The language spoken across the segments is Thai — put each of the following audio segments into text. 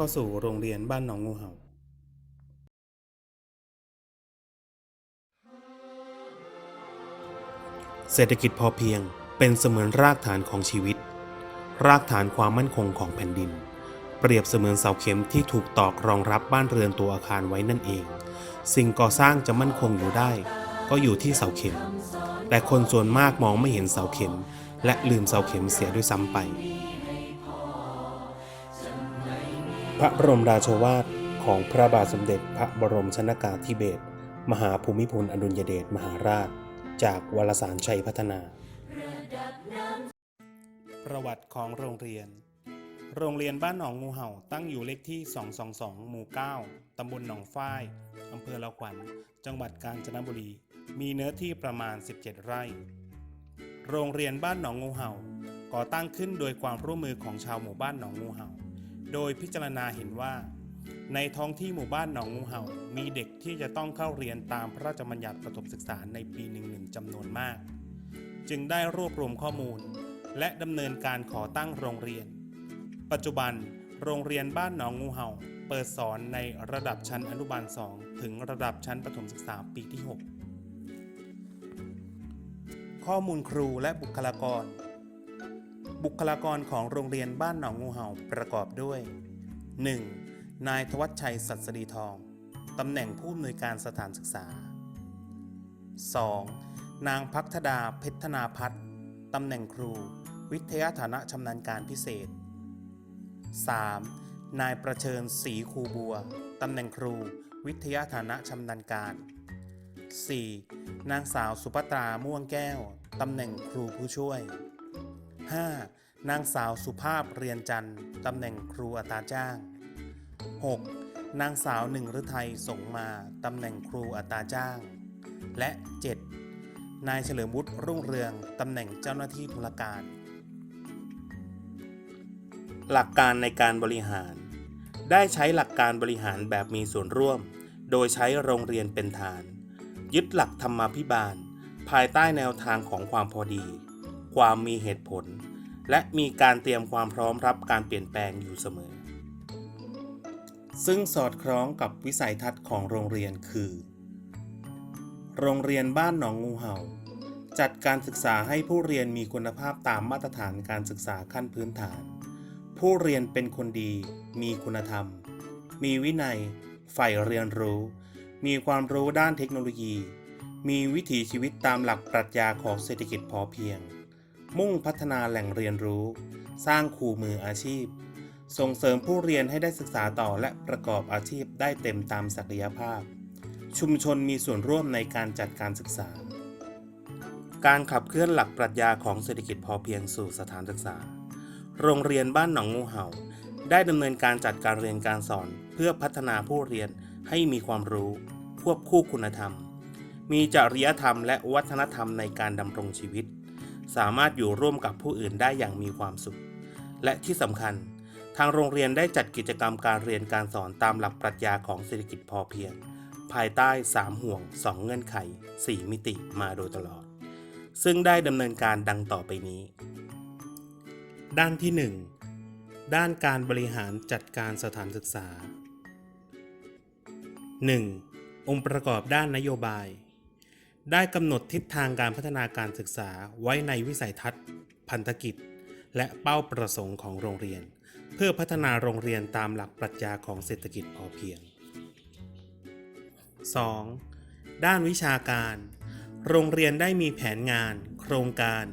เข้าสู่โรงเรียนบ้านหนองงูเห่าเศรษฐกิจพอเพียงเป็นเสมือนรากฐานของชีวิต รากฐานความมั่นคงของแผ่นดิน เปรียบเสมือนเสาเข็มที่ถูกตอกรองรับบ้านเรือนตัวอาคารไว้นั่นเอง สิ่งก่อสร้างจะมั่นคงอยู่ได้ ก็อยู่ที่เสาเข็ม แต่คนส่วนมากมองไม่เห็นเสาเข็ม และลืมเสาเข็มเสียด้วยซ้ำไป พระบรมราโชวาทของพระบาทสมเด็จพระบรมชนากาธิเบศรมหาภูมิพลอดุลยเดชมหาราช จากวารสารชัยพัฒนา ประวัติของโรงเรียน โรงเรียนบ้านหนองงูเห่าตั้งอยู่เลขที่ 222 หมู่ 9 ตำบลหนองฝ้ายอำเภอละขวัญ จังหวัดกาญจนบุรี มีเนื้อที่ประมาณ 17 ไร่ โรงเรียนบ้านหนองงูเห่าก่อตั้งขึ้นโดยความร่วมมือของชาวหมู่บ้านหนองงูเห่า โดยพิจารณาเห็นว่า ในท้องที่หมู่บ้านหนองงูเห่า มีเด็กที่จะต้องเข้าเรียนตามพระราชบัญญัติประถมศึกษาในปีหนึ่งๆจำนวนมาก จึงได้รวบรวมข้อมูล และดำเนินการขอตั้งโรงเรียน ปัจจุบันโรงเรียนบ้านหนองงูเห่า เปิดสอนในระดับชั้นอนุบาล 2 ถึงระดับชั้นประถมศึกษาปีที่ 6 ข้อมูลครูและบุคลากร บุคลากรของโรงเรียนบ้านหนองงูเห่าประกอบด้วย 1. นายทวัชชัยสัตสรีทอง ตำแหน่งผู้อำนวยการสถานศึกษา 2. นางพักธดาเพชรนาพัฒน์ตำแหน่งครู วิทยาฐานะชำนาญการพิเศษ 3. นายประเชิญศรีคูบัว ตำแหน่งครู วิทยาฐานะชำนาญการ 4. นางสาวสุภัตราม่วงแก้ว ตำแหน่งครูผู้ช่วย 5. นางสาวสุภาพเรียนจันทร์ตำแหน่งครูอัตราจ้าง 6. นางสาวหนึ่งฤทัยสงมาตำแหน่งครูอัตราจ้าง และ 7. นายเฉลิมวุฒิรุ่งเรืองตำแหน่งเจ้าหน้าที่ธุรการ หลักการในการบริหาร ได้ใช้หลักการบริหารแบบมีส่วนร่วม โดยใช้โรงเรียนเป็นฐาน ยึดหลักธรรมาภิบาล ภายใต้แนวทางของความพอดี ความมีเหตุผล และมีการเตรียมความพร้อมรับการเปลี่ยนแปลงอยู่เสมอ ซึ่งสอดคล้องกับวิสัยทัศน์ของโรงเรียนคือ โรงเรียนบ้านหนองงูเห่า จัดการศึกษาให้ผู้เรียนมีคุณภาพตามมาตรฐานการศึกษาขั้นพื้นฐาน ผู้เรียนเป็นคนดี มีคุณธรรม มีวินัย ใฝ่เรียนรู้ มีความรู้ด้านเทคโนโลยีมีวิถีชีวิตตามหลักปรัชญาของเศรษฐกิจพอเพียง มุ่งพัฒนาแหล่งเรียนรู้ สร้างครูมืออาชีพ ส่งเสริมผู้เรียนให้ได้ศึกษาต่อและประกอบอาชีพได้เต็มตามศักยภาพ ชุมชนมีส่วนร่วมในการจัดการศึกษา การขับเคลื่อนหลักปรัชญาของเศรษฐกิจพอเพียงสู่สถานศึกษา โรงเรียนบ้านหนองงูเห่า ได้ดำเนินการจัดการเรียนการสอน เพื่อพัฒนาผู้เรียนให้มีความรู้ ควบคู่คุณธรรม มีจริยธรรมและวัฒนธรรมในการดำรงชีวิต สามารถอยู่ร่วมกับผู้อื่นได้อย่างมีความสุข และที่สำคัญ ทางโรงเรียนได้จัดกิจกรรมการเรียนการสอนตามหลักปรัชญาของเศรษฐกิจพอเพียง ภายใต้ 3 ห่วง 2 เงื่อนไข 4 มิติมาโดยตลอด ซึ่งได้ดำเนินการดังต่อไปนี้ ด้านที่ 1 ด้านการบริหารจัดการสถานศึกษา 1. องค์ประกอบด้านนโยบาย ได้กำหนดทิศทางการพัฒนาการศึกษาไว้ในวิสัยทัศน์ พันธกิจ และเป้าประสงค์ของโรงเรียน เพื่อพัฒนาโรงเรียนตามหลักปรัชญาของเศรษฐกิจพอเพียง 2. ด้านวิชาการ โรงเรียนได้มีแผนงาน โครงการ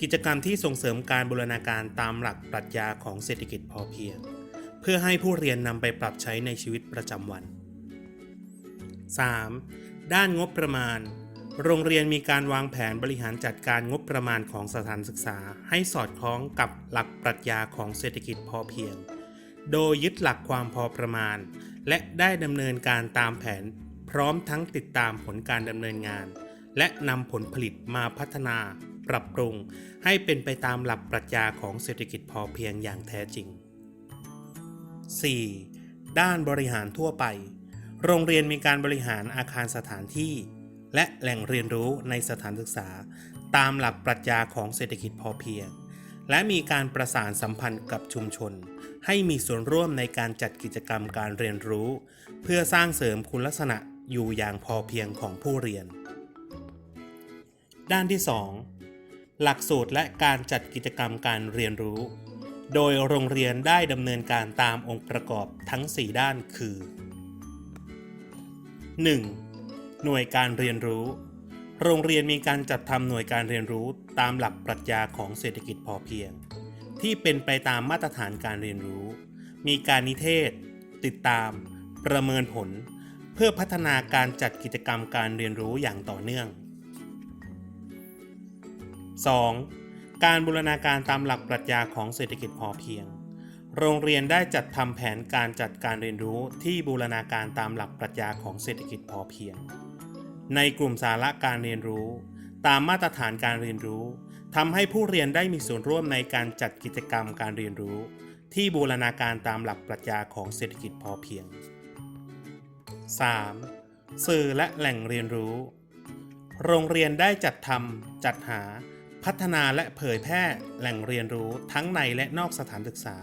กิจกรรมที่ส่งเสริมการบูรณาการตามหลักปรัชญาของเศรษฐกิจพอเพียง เพื่อให้ผู้เรียนนำไปปรับใช้ในชีวิตประจำวัน 3. ด้านงบประมาณ โรงเรียนมีการวางแผนบริหารจัดการงบประมาณของสถานศึกษา ให้สอดคล้องกับหลักปรัชญาของเศรษฐกิจพอเพียง โดยยึดหลักความพอประมาณ และได้ดำเนินการตามแผน พร้อมทั้งติดตามผลการดำเนินงาน และนำผลผลิตมาพัฒนา ปรับปรุง ให้เป็นไปตามหลักปรัชญาของเศรษฐกิจพอเพียงอย่างแท้จริง 4. ด้านบริหารทั่วไป โรงเรียนมีการบริหารอาคารสถานที่ และแหล่งเรียนรู้ในสถานศึกษา ตามหลักปรัชญาของเศรษฐกิจพอเพียง และมีการประสานสัมพันธ์กับชุมชน ให้มีส่วนร่วมในการจัดกิจกรรมการเรียนรู้ เพื่อสร้างเสริมคุณลักษณะอยู่อย่างพอเพียงของผู้เรียน ด้านที่ 2 หลักสูตรและการจัดกิจกรรมการเรียนรู้ โดยโรงเรียนได้ดำเนินการตามองค์ประกอบทั้ง 4 ด้านคือ 1. หน่วยการเรียนรู้ โรงเรียนมีการจัดทำหน่วยการเรียนรู้ตามหลักปรัชญาของเศรษฐกิจพอเพียง ที่เป็นไปตามมาตรฐานการเรียนรู้ มีการนิเทศ ติดตาม ประเมินผล เพื่อพัฒนาการจัดกิจกรรมการเรียนรู้อย่างต่อเนื่อง 2. การบูรณาการตามหลักปรัชญาของเศรษฐกิจพอเพียง โรงเรียนได้จัดทำแผนการจัดการเรียนรู้ที่บูรณาการตามหลักปรัชญาของเศรษฐกิจพอเพียง ในกลุ่มสาระการเรียนรู้ ตามมาตรฐานการเรียนรู้ทำให้ผู้เรียนได้มีส่วนร่วมในการจัดกิจกรรมการเรียนรู้ ที่บูรณาการตามหลักปรัชญาของเศรษฐกิจพอเพียง 3. สื่อและแหล่งเรียนรู้ โรงเรียนได้จัดทำจัดหา พัฒนาและเผยแพร่แหล่งเรียนรู้ทั้งในและนอกสถานศึกษา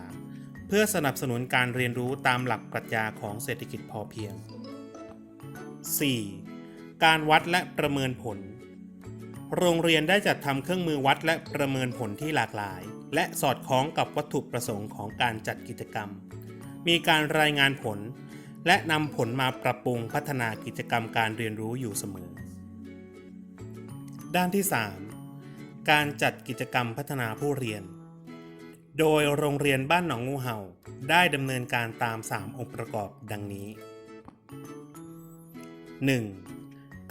เพื่อสนับสนุนการเรียนรู้ตามหลักปรัชญาของเศรษฐกิจพอเพียง 4. การวัดและประเมินผล โรงเรียนได้จัดทำเครื่องมือวัดและประเมินผลที่หลากหลาย และสอดคล้องกับวัตถุประสงค์ของการจัดกิจกรรม มีการรายงานผล และนำผลมาปรับปรุงพัฒนากิจกรรมการเรียนรู้อยู่เสมอ ด้านที่ 3 การจัดกิจกรรมพัฒนาผู้เรียน โดยโรงเรียนบ้านหนองงูเห่าได้ดำเนินการตาม 3 องค์ประกอบดังนี้ 1.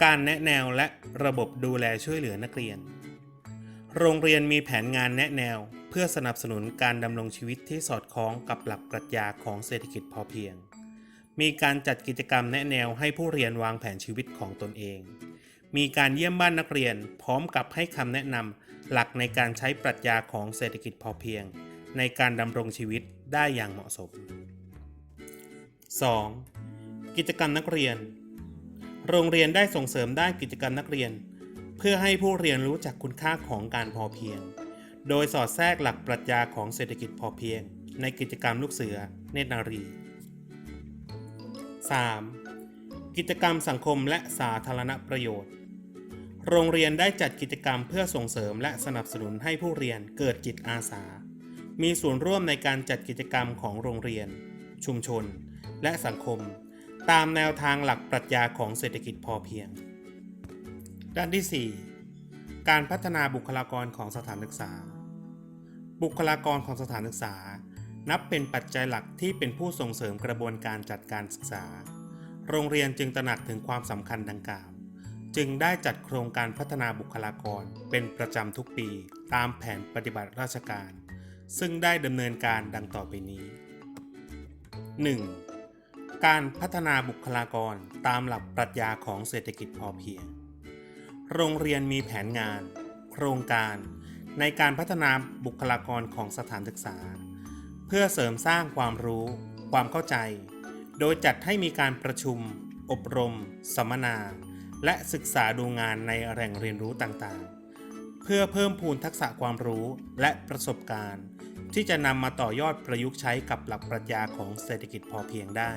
การแนะแนวและระบบดูแลช่วยเหลือนักเรียน โรงเรียนมีแผนงานแนะแนวเพื่อสนับสนุนการดำรงชีวิตที่สอดคล้องกับหลักปรัชญาของเศรษฐกิจพอเพียง มีการจัดกิจกรรมแนะแนวให้ผู้เรียนวางแผนชีวิตของตนเอง มีการเยี่ยมบ้านนักเรียนพร้อมกับให้คำแนะนำหลักในการใช้ปรัชญาของเศรษฐกิจพอเพียง ในการดำรงชีวิตได้อย่างเหมาะสม 2. กิจกรรมนักเรียน โรงเรียนได้ส่งเสริมด้านกิจกรรมนักเรียน เพื่อให้ผู้เรียนรู้จักคุณค่าของการพอเพียง โดยสอดแทรกหลักปรัชญาของเศรษฐกิจพอเพียง ในกิจกรรมลูกเสือเนตรนารี 3. กิจกรรมสังคมและสาธารณประโยชน์ โรงเรียนได้จัดกิจกรรมเพื่อส่งเสริมและสนับสนุนให้ผู้เรียนเกิดจิตอาสา มีส่วนร่วมในการจัดกิจกรรมของโรงเรียน ชุมชน และสังคม ตามแนวทางหลักปรัชญาของเศรษฐกิจพอเพียง ด้านที่ 4 การพัฒนาบุคลากรของสถานศึกษา บุคลากรของสถานศึกษา นับเป็นปัจจัยหลักที่เป็นผู้ส่งเสริมกระบวนการจัดการศึกษา โรงเรียนจึงตระหนักถึงความสำคัญดังกล่าว จึงได้จัดโครงการพัฒนาบุคลากรเป็นประจำทุกปี ตามแผนปฏิบัติราชการ ซึ่งได้ดำเนินการดังต่อไปนี้ 1. การพัฒนาบุคลากรตามหลักปรัชญาของเศรษฐกิจพอเพียง โรงเรียนมีแผนงาน โครงการ ในการพัฒนาบุคลากรของสถานศึกษา เพื่อเสริมสร้างความรู้ ความเข้าใจ โดยจัดให้มีการประชุม อบรม สัมมนา และศึกษาดูงานในแหล่งเรียนรู้ต่างๆ เพื่อเพิ่มพูนทักษะความรู้และประสบการณ์ ที่จะนำมาต่อยอดประยุกต์ใช้กับหลักปรัชญาของเศรษฐกิจพอเพียงได้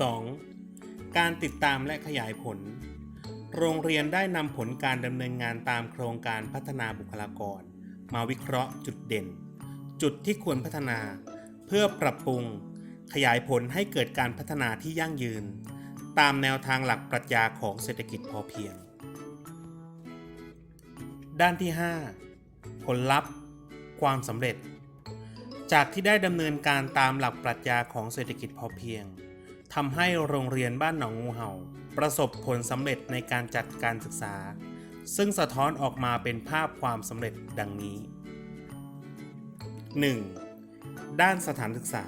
2. การติดตามและขยายผล โรงเรียนได้นำผลการดำเนินงานตามโครงการพัฒนาบุคลากร มาวิเคราะห์จุดเด่น จุดที่ควรพัฒนา เพื่อปรับปรุง ขยายผลให้เกิดการพัฒนาที่ยั่งยืน ตามแนวทางหลักปรัชญาของเศรษฐกิจพอเพียง ด้านที่ 5 ผลลัพธ์ ความสำเร็จ จากที่ได้ดำเนินการตามหลักปรัชญาของเศรษฐกิจพอเพียง ทำให้โรงเรียนบ้านหนองงูเห่า ประสบผลสำเร็จในการจัดการศึกษา ซึ่งสะท้อนออกมาเป็นภาพความสำเร็จดังนี้ 1. ด้านสถานศึกษา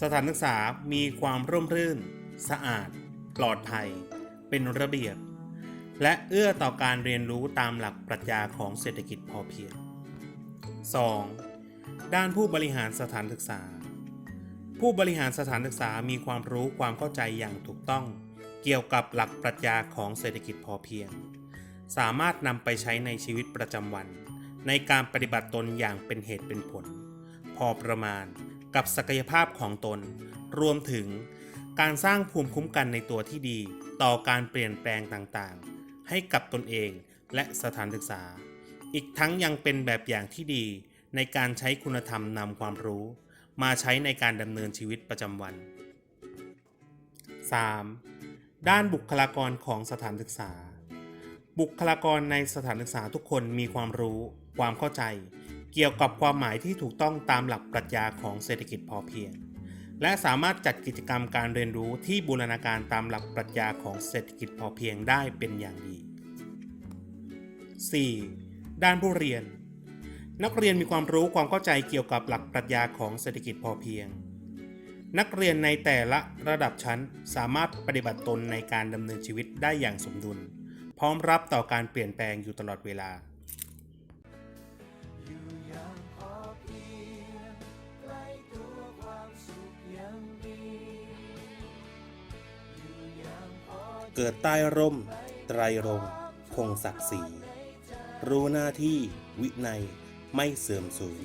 สถานศึกษามีความร่มรื่น สะอาด ปลอดภัย เป็นระเบียบ และเอื้อต่อการเรียนรู้ตามหลักปรัชญาของเศรษฐกิจพอเพียง 2. ด้านผู้บริหารสถานศึกษา ผู้บริหารสถานศึกษามีความรู้ความเข้าใจอย่างถูกต้อง เกี่ยวกับหลักปรัชญาของเศรษฐกิจพอเพียง สามารถนำไปใช้ในชีวิตประจำวัน ในการปฏิบัติตนอย่างเป็นเหตุเป็นผล พอประมาณกับศักยภาพของตน รวมถึงการสร้างภูมิคุ้มกันในตัวที่ดี ต่อการเปลี่ยนแปลงต่างๆ ให้กับตนเองและสถานศึกษา อีกทั้งยังเป็นแบบอย่างที่ดีในการใช้คุณธรรมนำความรู้ มาใช้ในการดำเนินชีวิตประจำวัน 3. ด้านบุคลากรของสถานศึกษา บุคลากรในสถานศึกษาทุกคนมีความรู้ ความเข้าใจ เกี่ยวกับความหมายที่ถูกต้องตามหลักปรัชญาของเศรษฐกิจพอเพียง และสามารถจัดกิจกรรมการเรียนรู้ที่บูรณาการตามหลักปรัชญาของเศรษฐกิจพอเพียงได้เป็นอย่างดี 4. ด้านผู้เรียน นักเรียนมีความรู้ความเข้าใจเกี่ยวกับหลักปรัชญาของเศรษฐกิจพอเพียง นักเรียนในแต่ละระดับชั้นสามารถปฏิบัติตนในการดำเนินชีวิตได้อย่างสมดุล พร้อมรับต่อการเปลี่ยนแปลงอยู่ตลอดเวลาเกิดใต้ร่ม ไตรรงค์คงศักดิ์ศรีรู้หน้าที่วินัย ไม่เสื่อมสูญ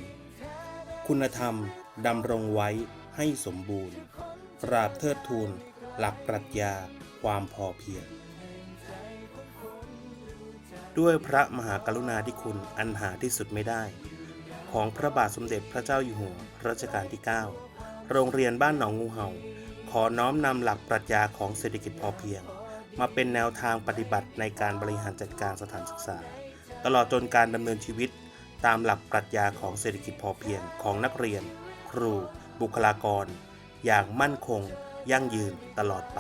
คุณธรรมดำรงไว้ให้สมบูรณ์ปราบเทิดทูนหลักปรัชญาความพอเพียง ด้วยพระมหากรุณาธิคุณอันหาที่สุดไม่ได้ ของพระบาทสมเด็จพระเจ้าอยู่หัวรัชกาลที่ 9 โรงเรียนบ้านหนองงูเห่า ขอน้อมนำหลักปรัชญาของเศรษฐกิจพอเพียง มาเป็นแนวทางปฏิบัติในการบริหารจัดการสถานศึกษา ตลอดจนการดำเนินชีวิต ตามหลักปรัชญาของเศรษฐกิจพอเพียงของนักเรียน ครู บุคลากร อย่างมั่นคง ยั่งยืนตลอดไป